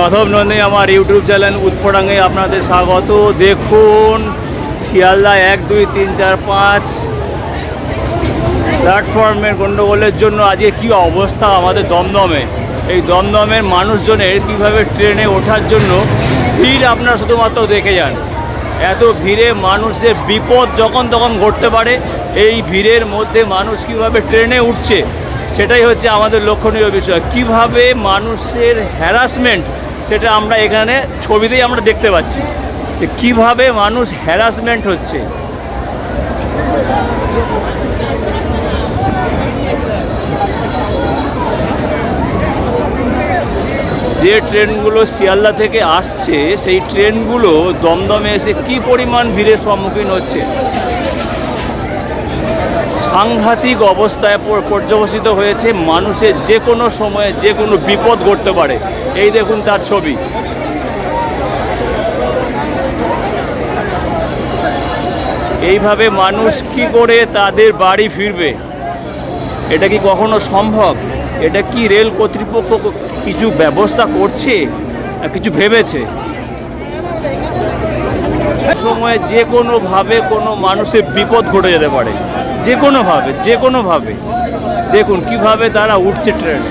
মাধব নন্দী আমার YouTube channel উৎপরাঙ্গে আপনাদের স্বাগত। দেখুন, শিয়ালদা এক, দুই, তিন, চার, পাঁচ। প্ল্যাটফর্মের গণ্ডগোলের জন্য আজকে কী অবস্থা আমাদের দমদমে? এই দমদমের মানুষজনের কীভাবে ট্রেনে ওঠার জন্য ভিড় আপনারা শুধুমাত্র দেখে যান। এত ভিড়ে মানুষের বিপদ যখন তখন ঘটতে পারে, এই ভিড়ের মধ্যে মানুষ কীভাবে ট্রেনে উঠছে, সেটাই হচ্ছে আমাদের লক্ষণীয় বিষয়। কীভাবে মানুষের হ্যারাসমেন্ট সেটা আমরা এখানে ছবিতেই আমরা দেখতে পাচ্ছি যে কীভাবে মানুষ হ্যারাসমেন্ট হচ্ছে। যে ট্রেনগুলো শিয়ালদা থেকে আসছে, সেই ট্রেনগুলো দমদমে এসে কি পরিমাণ ভিড়ের সম্মুখীন হচ্ছে? সাংঘাতিক অবস্থায় পর- পর্যবসিত হয়েছে। মানুষের যে কোনো সময়ে যে কোনো বিপদ ঘটতে পারে। এই দেখুন তার ছবি। এইভাবে মানুষ কি করে তাদের বাড়ি ফিরবে? এটা কি কখনো সম্ভব? এটা কি রেল কর্তৃপক্ষ কিছু ব্যবস্থা করছে? কিছু ভেবেছে? সময়ে যে কোনোভাবে কোনো মানুষের বিপদ ঘটে যেতে পারে। যে কোনোভাবে যে কোনোভাবে দেখুন কীভাবে তারা উঠছে ট্রেনে